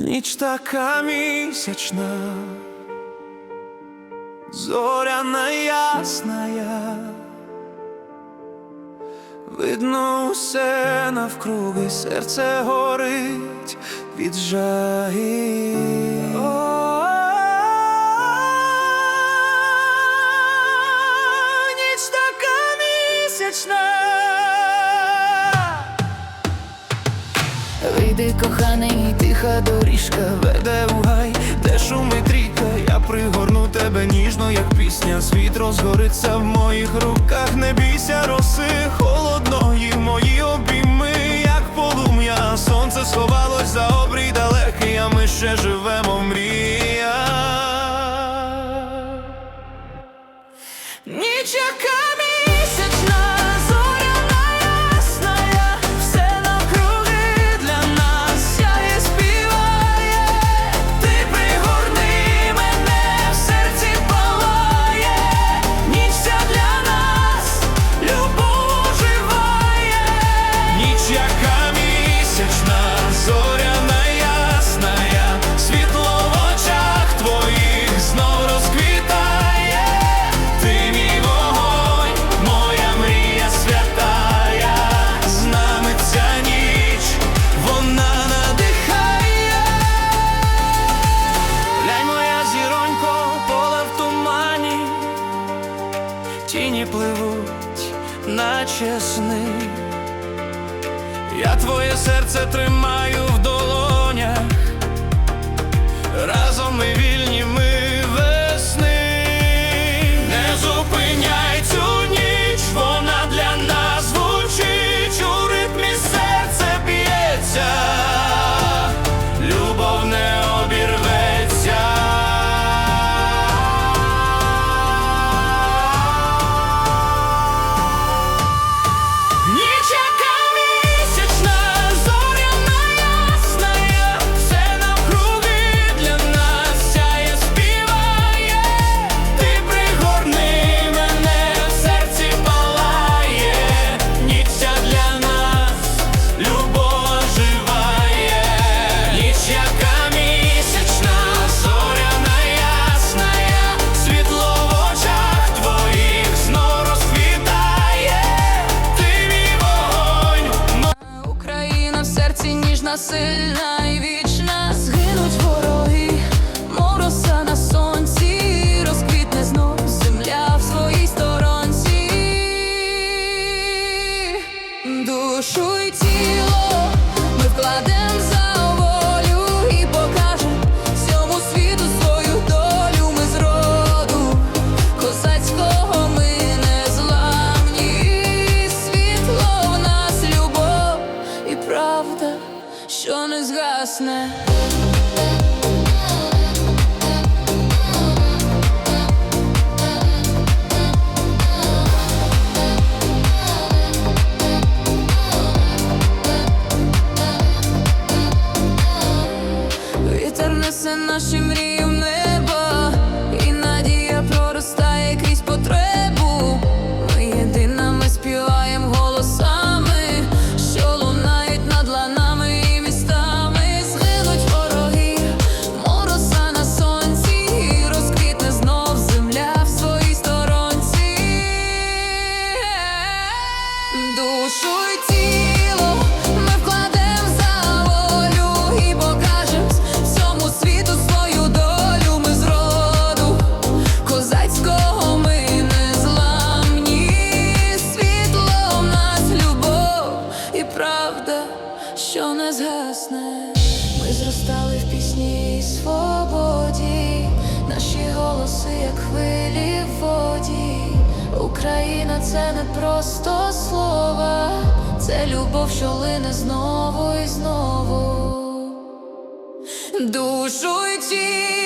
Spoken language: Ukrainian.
Ніч така місячна, зоряна ясная, видно усе навкруги, серце горить від жаги. Коханий, тиха доріжка Веде у гай, де шумить ріка, я пригорну тебе ніжно, як пісня. Світ розгориться в моїх руках, не бійся роси холодної, мої обійми, як полум'я. Сонце сховалось за обрій далекий, а ми ще живемо тіні пливуть, наче сни. Я твоє серце тримаю сильна і вічна. Згинуть вороги, мов на сонці, розквітне знов земля в своїй сторонці. Душу й тіло ми вкладем згасне. І покажем всьому світу свою долю. Ми з козацького ми не зламні. Світло в нас любов і правда, що не згасне. Ми зростали в пісні свободі, наші голоси, як хвилі в воді. Україна це не просто слова, це любов, що лине знову і знову. Душу й тіло